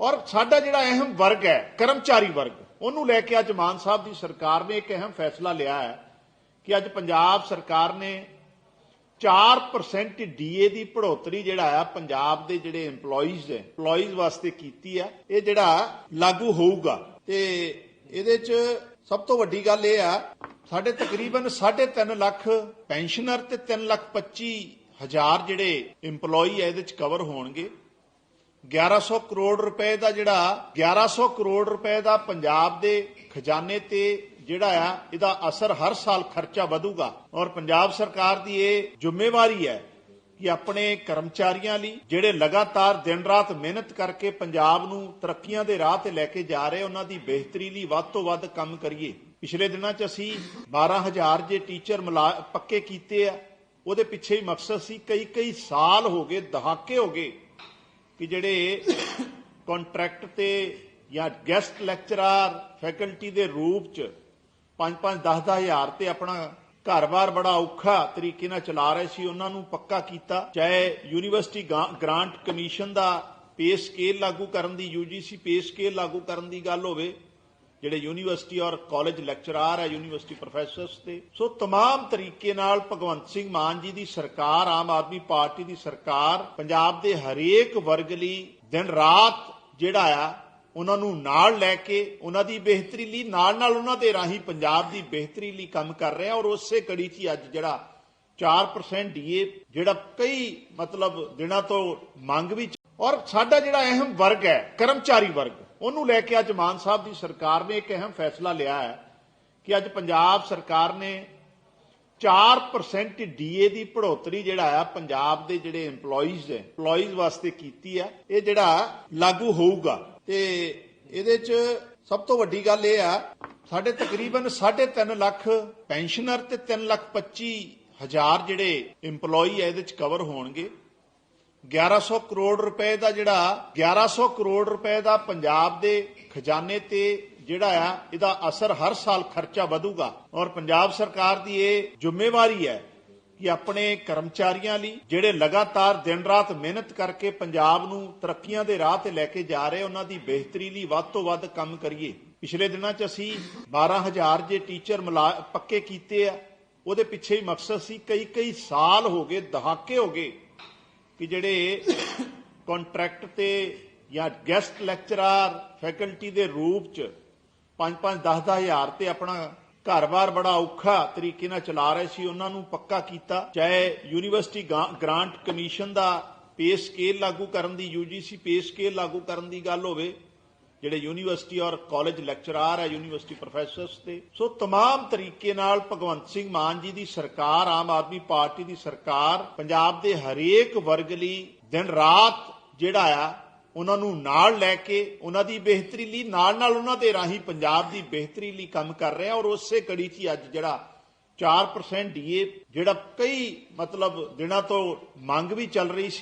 ਔਰ ਸਾਡਾ ਜਿਹੜਾ ਅਹਿਮ ਵਰਗ ਹੈ, ਕਰਮਚਾਰੀ ਵਰਗ, ਉਹਨੂੰ ਲੈ ਕੇ ਅੱਜ ਮਾਨ ਸਾਹਿਬ ਦੀ ਸਰਕਾਰ ਨੇ ਇੱਕ ਅਹਿਮ ਫੈਸਲਾ ਲਿਆ ਹੈ ਕਿ ਅੱਜ ਪੰਜਾਬ ਸਰਕਾਰ ਨੇ 4% ਡੀਏ ਦੀ ਪੜੋਤਰੀ ਜਿਹੜਾ ਆ, ਪੰਜਾਬ ਦੇ ਜਿਹੜੇ EMPLOYEES ਹੈ, EMPLOYEES ਵਾਸਤੇ ਕੀਤੀ ਆ ਇਹ ਜਿਹੜਾ ਲਾਗੂ ਹੋਊਗਾ। ਤੇ ਇਹਦੇ ਚ ਸਭ ਤੋਂ ਵੱਡੀ ਗੱਲ ਇਹ ਆ, ਸਾਡੇ ਤਕਰੀਬਨ 3.5 ਲੱਖ ਪੈਨਸ਼ਨਰ ਤੇ 3 ਲੱਖ 25 ਹਜ਼ਾਰ ਜਿਹੜੇ EMPLOYEE ਹੈ, ਇਹਦੇ ਚ ਕਵਰ ਹੋਣਗੇ। 1100 ਕਰੋੜ ਰੁਪਏ ਦਾ ਜਿਹੜਾ 1100 ਕਰੋੜ ਰੁਪਏ ਦਾ ਪੰਜਾਬ ਦੇ ਖਜ਼ਾਨੇ ਤੇ ਜਿਹੜਾ ਆ, ਇਹਦਾ ਅਸਰ ਹਰ ਸਾਲ ਖਰਚਾ ਵਧੂਗਾ। ਔਰ ਪੰਜਾਬ ਸਰਕਾਰ ਦੀ ਇਹ ਜ਼ਿੰਮੇਵਾਰੀ ਹੈ ਕਿ ਆਪਣੇ ਕਰਮਚਾਰੀਆਂ ਲਈ, ਜਿਹੜੇ ਲਗਾਤਾਰ ਦਿਨ ਰਾਤ ਮਿਹਨਤ ਕਰਕੇ ਪੰਜਾਬ ਨੂੰ ਤਰੱਕੀਆਂ ਦੇ ਰਾਹ ਤੇ ਲੈ ਕੇ ਜਾ ਰਹੇ, ਉਹਨਾਂ ਦੀ ਬਿਹਤਰੀ ਲਈ ਵੱਧ ਤੋਂ ਵੱਧ ਕੰਮ ਕਰੀਏ। ਪਿਛਲੇ ਦਿਨਾਂ 'ਚ ਅਸੀਂ 12000 ਜੇ ਟੀਚਰ ਪੱਕੇ ਕੀਤੇ ਆ, ਉਹਦੇ ਪਿੱਛੇ ਹੀ ਮਕਸਦ ਸੀ ਕਈ ਕਈ ਸਾਲ ਹੋ ਗਏ, ਦਹਾਕੇ ਹੋ ਗਏ ਕਿ ਜਿਹੜੇ ਕੰਟਰੈਕਟ ਤੇ ਜਾਂ ਗੈਸਟ ਲੈਕਚਰਰ ਫੈਕਲਟੀ ਦੇ ਰੂਪ ਚ 5-5 10 ਹਜ਼ਾਰ ਤੇ ਆਪਣਾ ਘਰ-ਬਾਰ ਬੜਾ ਔਖਾ ਤਰੀਕੇ ਨਾਲ ਚਲਾ ਰਹੇ ਸੀ, ਉਹਨਾਂ ਨੂੰ ਪੱਕਾ ਕੀਤਾ। ਚਾਹੇ ਯੂਨੀਵਰਸਿਟੀ ਗਾ- ਗ੍ਰਾਂਟ ਕਮਿਸ਼ਨ ਦਾ ਪੇ ਸਕੇਲ ਲਾਗੂ ਕਰਨ ਦੀ ਯੂਜੀਸੀ ਪੇ ਸਕੇਲ ਲਾਗੂ ਕਰਨ ਦੀ ਗੱਲ ਹੋਵੇ ਜਿਹੜੇ ਯੂਨੀਵਰਸਿਟੀ ਔਰ ਕਾਲਜ ਲੈਕਚਰਰ ਹੈ ਯੂਨੀਵਰਸਿਟੀ ਪ੍ਰੋਫੈਸਰਸ ਤੇ ਸੋ तमाम ਤਰੀਕੇ ਨਾਲ ਭਗਵੰਤ ਸਿੰਘ ਮਾਨ ਜੀ ਦੀ ਸਰਕਾਰ ਆਮ ਆਦਮੀ ਪਾਰਟੀ ਦੀ ਸਰਕਾਰ ਪੰਜਾਬ ਦੇ ਹਰੇਕ ਵਰਗ ਲਈ ਦਿਨ ਰਾਤ ਜਿਹੜਾ ਆ ਉਹਨਾਂ ਨੂੰ ਨਾਲ ਲੈ ਕੇ ਉਹਨਾਂ ਦੀ ਬਿਹਤਰੀ ਲਈ ਨਾਲ ਨਾਲ ਉਹਨਾਂ ਦੇ ਰਾਹੀਂ ਪੰਜਾਬ ਦੀ ਬਿਹਤਰੀ ਲਈ ਕੰਮ ਕਰ ਰਿਹਾ ਔਰ ਉਸੇ ਕੜੀ 'ਚ ਹੀ ਅੱਜ ਜਿਹੜਾ 4% ਡੀਏ ਜਿਹੜਾ ਕਈ ਮਤਲਬ ਦਿਨਾਂ ਤੋਂ ਮੰਗ ਵੀ ਚ- ਔਰ ਸਾਡਾ ਜਿਹੜਾ ਅਹਿਮ ਵਰਗ ਹੈ ਕਰਮਚਾਰੀ ਵਰਗ ਉਹਨੂੰ ਲੈ ਕੇ ਅੱਜ ਮਾਨ ਸਾਹਿਬ ਦੀ ਸਰਕਾਰ ਨੇ ਇੱਕ ਅਹਿਮ ਫੈਸਲਾ ਲਿਆ ਹੈ ਕਿ ਅੱਜ ਪੰਜਾਬ ਸਰਕਾਰ ਨੇ 4% ਡੀਏ ਦੀ ਪੜੋਤਰੀ ਜਿਹੜਾ ਆ, ਪੰਜਾਬ ਦੇ ਜਿਹੜੇ EMPLOYEES ਹੈ, EMPLOYEES ਵਾਸਤੇ ਕੀਤੀ ਆ ਇਹ ਜਿਹੜਾ ਲਾਗੂ ਹੋਊਗਾ ਤੇ ਇਹਦੇ ਚ ਸਭ ਤੋਂ ਵੱਡੀ ਗੱਲ ਇਹ ਆ, ਸਾਡੇ ਤਕਰੀਬਨ 3.5 ਲੱਖ ਪੈਨਸ਼ਨਰ ਤੇ 3 ਲੱਖ 25 ਹਜ਼ਾਰ ਜਿਹੜੇ EMPLOYEE ਹੈ, ਇਹਦੇ ਚ ਕਵਰ ਹੋਣਗੇ। 1100 ਕਰੋੜ ਰੁਪਏ ਦਾ ਜਿਹੜਾ 1100 ਕਰੋੜ ਰੁਪਏ ਦਾ ਪੰਜਾਬ ਦੇ ਖਜ਼ਾਨੇ ਤੇ ਜਿਹੜਾ ਆ, ਇਹਦਾ ਅਸਰ ਹਰ ਸਾਲ ਖਰਚਾ ਵਧੂਗਾ। ਔਰ ਪੰਜਾਬ ਸਰਕਾਰ ਦੀ ਇਹ ਜ਼ਿੰਮੇਵਾਰੀ ਹੈ ਕਿ ਆਪਣੇ ਕਰਮਚਾਰੀਆਂ ਲਈ, ਜਿਹੜੇ ਲਗਾਤਾਰ ਦਿਨ ਰਾਤ ਮਿਹਨਤ ਕਰਕੇ ਪੰਜਾਬ ਨੂੰ ਤਰੱਕੀਆਂ ਦੇ ਰਾਹ ਤੇ ਲੈ ਕੇ ਜਾ ਰਹੇ, ਉਹਨਾਂ ਦੀ ਬਿਹਤਰੀ ਲਈ ਵੱਧ ਤੋਂ ਵੱਧ ਕੰਮ ਕਰੀਏ। ਪਿਛਲੇ ਦਿਨਾਂ 'ਚ ਅਸੀਂ 12000 ਜੇ ਟੀਚਰ ਪੱਕੇ ਕੀਤੇ ਆ, ਉਹਦੇ ਪਿੱਛੇ ਹੀ ਮਕਸਦ ਸੀ ਕਈ ਕਈ ਸਾਲ ਹੋ ਗਏ, ਦਹਾਕੇ ਹੋ ਗਏ ਕਿ ਜਿਹੜੇ ਕੰਟਰੈਕਟ ਤੇ ਜਾਂ ਗੈਸਟ ਲੈਕਚਰਰ ਫੈਕਲਟੀ ਦੇ ਰੂਪ ਚ 5-5 10 ਹਜ਼ਾਰ ਤੇ ਆਪਣਾ ਘਰ-ਬਾਰ ਬੜਾ ਔਖਾ ਤਰੀਕੇ ਨਾਲ ਚਲਾ ਰਹੇ ਸੀ, ਉਹਨਾਂ ਨੂੰ ਪੱਕਾ ਕੀਤਾ। ਚਾਹੇ ਯੂਨੀਵਰਸਿਟੀ ਗਾ- ਗ੍ਰਾਂਟ ਕਮਿਸ਼ਨ ਦਾ ਪੇ ਸਕੇਲ ਲਾਗੂ ਕਰਨ ਦੀ ਯੂਜੀਸੀ ਪੇ ਸਕੇਲ ਲਾਗੂ ਕਰਨ ਦੀ ਗੱਲ ਹੋਵੇ ਜਿਹੜੇ ਯੂਨੀਵਰਸਿਟੀ ਔਰ ਕਾਲਜ ਲੈਕਚਰਰ ਹੈ ਯੂਨੀਵਰਸਿਟੀ ਪ੍ਰੋਫੈਸਰਸ ਤੇ ਸੋ तमाम ਤਰੀਕੇ ਨਾਲ ਭਗਵੰਤ ਸਿੰਘ ਮਾਨ ਜੀ ਦੀ ਸਰਕਾਰ ਆਮ ਆਦਮੀ ਪਾਰਟੀ ਦੀ ਸਰਕਾਰ ਪੰਜਾਬ ਦੇ ਹਰੇਕ ਵਰਗ ਲਈ ਦਿਨ ਰਾਤ ਜਿਹੜਾ ਆ ਉਹਨਾਂ ਨੂੰ ਨਾਲ ਲੈ ਕੇ ਉਹਨਾਂ ਦੀ ਬਿਹਤਰੀ ਲਈ ਨਾਲ ਨਾਲ ਉਹਨਾਂ ਦੇ ਰਾਹੀਂ ਪੰਜਾਬ ਦੀ ਬਿਹਤਰੀ ਲਈ ਕੰਮ ਕਰ ਰਿਹਾ ਔਰ ਉਸੇ ਕੜੀ 'ਚ ਹੀ ਅੱਜ ਜਿਹੜਾ 4% ਡੀਏ ਜਿਹੜਾ ਕਈ ਮਤਲਬ ਦਿਨਾਂ ਤੋਂ ਮੰਗ ਵੀ ਚੱਲ ਰਹੀ ਸੀ